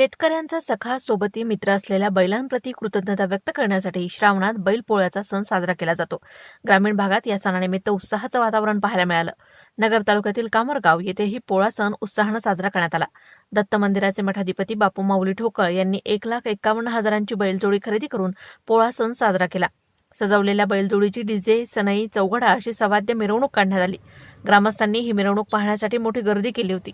शेतकऱ्यांचा सखा सोबती मित्र असलेल्या बैलांप्रती कृतज्ञता व्यक्त करण्यासाठी श्रावणात बैलपोळ्याचा सण साजरा केला जातो. ग्रामीण भागात या सणानिमित्त उत्साहाचं वातावरण पाहायला मिळालं. नगर तालुक्यातील कामरगाव येथेही पोळा सण उत्साहानं साजरा करण्यात आला. दत्त मंदिराचे मठाधिपती बापू माऊली ठोकळ यांनी एक लाख एकावन्न हजारांची बैलजोडी खरेदी करून पोळा सण साजरा केला. सजवलेल्या बैलजोडीची डीजे सनई चौघडा अशी सवाद्य मिरवणूक काढण्यात आली. ग्रामस्थांनी ही मिरवणूक पाहण्यासाठी मोठी गर्दी केली होती.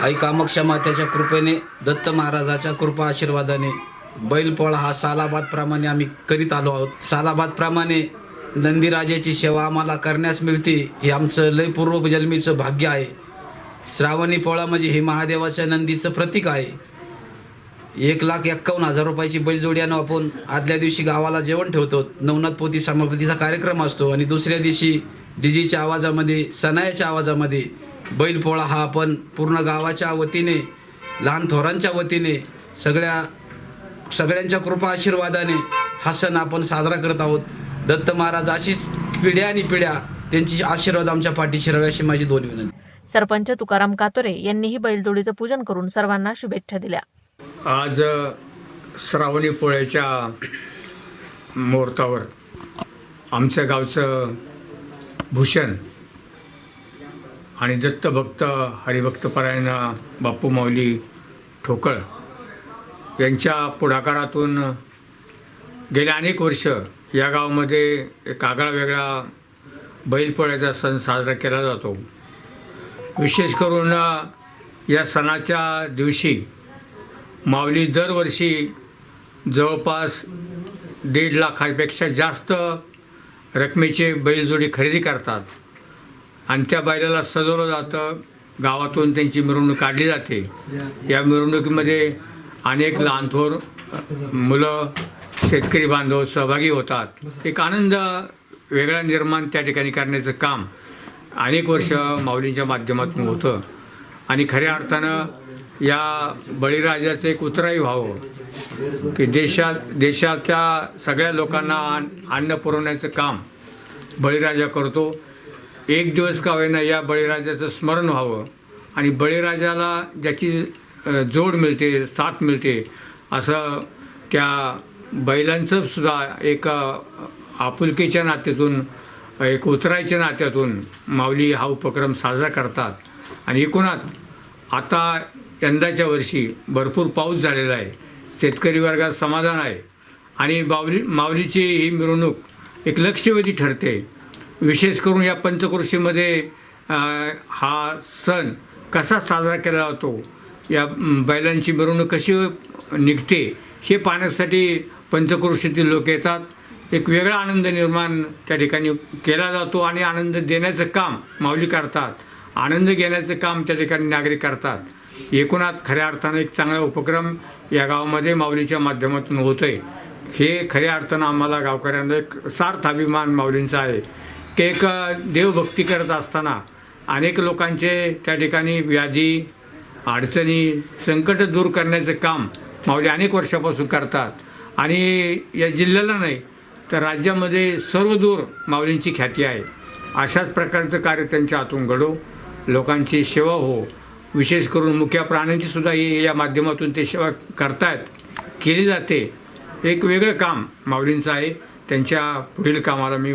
आई कामाक्षा मात्याच्या कृपेने दत्त महाराजाच्या कृपा आशीर्वादाने बैलपोळा हा सालाबादप्रमाणे आम्ही करीत आलो आहोत. सालाबादप्रमाणे नंदीराजाची सेवा आम्हाला करण्यास मिळते हे आमचं लय पूर्वजन्मीचं भाग्य आहे. श्रावणी पोळा म्हणजे हे महादेवाच्या नंदीचं प्रतीक आहे. एक लाख एक्कावन्न हजार रुपयाची बैलजोड्यानं आपण आदल्या दिवशी गावाला जेवण ठेवतो. नवनाथ पोती समापतीचा कार्यक्रम असतो आणि दुसऱ्या दिवशी डीजेच्या आवाजामध्ये सनायाच्या आवाजामध्ये बैलपोळा हा आपण पूर्ण गावाच्या वतीने लहान थोरांच्या वतीने सगळ्या सगळ्यांच्या कृपा आशीर्वादाने हा सण आपण साजरा करत आहोत. दत्त महाराज अशीच पिढ्या आणि पिढ्या त्यांची आशीर्वाद आमच्या पाठीशी राहावी अशी माझी दोन विनंती. सरपंच तुकाराम कातोरे यांनीही बैलजोडीचं पूजन करून सर्वांना शुभेच्छा दिल्या. आज श्रावणी पोळ्याच्या मुहूर्तावर आमच्या गावचं भूषण आणि दत्तभक्त हरिभक्तपरायण बापू माऊली ठोकळ यांच्या पुढाकारातून गेल्या अनेक वर्ष या गावामध्ये एक आगळा वेगळा बैलपोळ्याचा सण साजरा केला जातो. विशेष करून या सणाच्या दिवशी माऊली दरवर्षी जवळपास दीड लाखापेक्षा जास्त रकमेचे बैलजोडी खरेदी करतात. आणि त्या बैलाला सजवलं जातं. गावातून त्यांची मिरवणूक काढली जाते. या. मिरवणुकीमध्ये अनेक लहानथोर मुलं शेतकरी बांधव सहभागी होतात. एक आनंद वेगळा निर्माण त्या ठिकाणी करण्याचं काम अनेक वर्ष माऊलींच्या माध्यमातून होतं. आणि खऱ्या अर्थानं या बळीराजाचं एक उतराई व्हावं. की देशात देशाच्या सगळ्या लोकांना अन्न- अन्न पुरवण्याचं काम बळीराजा करतो. एक दिवस का होईना या बळीराजाचं स्मरण व्हावं आणि बळीराजाला ज्याची जोड मिळते साथ मिळते असं त्या बैलांचं सुद्धा एक आपुलकीच्या नात्यातून एक उतरायच्या नात्यातून माऊली हा उपक्रम साजरा करतात. आणि एकूणात आता यंदाच्या वर्षी भरपूर पाऊस झालेला आहे. शेतकरी वर्गात समाधान आहे. आणि बावली माऊलीची ही मिरवणूक एक लक्षवेधी ठरते. विशेष करून या पंचकृषीमध्ये हा सण कसा साजरा केला जातो या बैलांची मिरवणूक कशी निघते हे पाहण्यासाठी पंचकृषीतील लोक येतात. एक वेगळा आनंद निर्माण त्या ठिकाणी केला जातो आणि आनंद देण्याचं काम माऊली करतात. आनंद घेण्याचं काम त्या ठिकाणी नागरिक करतात. एकूणात खऱ्या अर्थानं एक चांगला उपक्रम या गावामध्ये माऊलीच्या माध्यमातून होतो आहे हे खऱ्या अर्थानं आम्हाला गावकऱ्यांना एक सार्थ अभिमान माऊलींचा आहे. ते एक देवभक्ती करत असताना अनेक लोकांचे त्या ठिकाणी व्याधी अडचणी संकट दूर करण्याचं काम माऊली अनेक वर्षापासून करतात. आणि या जिल्ह्याला नाही तर राज्यामध्ये सर्व दूर माऊलींची ख्याती आहे. अशाच प्रकारचं कार्य त्यांच्या हातून घडो. लोकांची सेवा हो. विशेष करून मुख्या प्राण्यांची सुद्धा ही या माध्यमातून ते सेवा करतायत केली जाते. एक वेगळं काम माऊलींचं आहे. त्यांच्या पुढील कामाला मी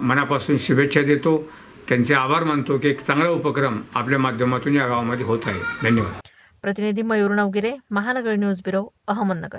मनापासून शुभेच्छा देतो. त्यांचे आभार मानतो की एक चांगला उपक्रम आपल्या माध्यमातून या गावामध्ये होत आहे. धन्यवाद. प्रतिनिधी मयूर नवगिरे महानगर न्यूज ब्युरो अहमदनगर.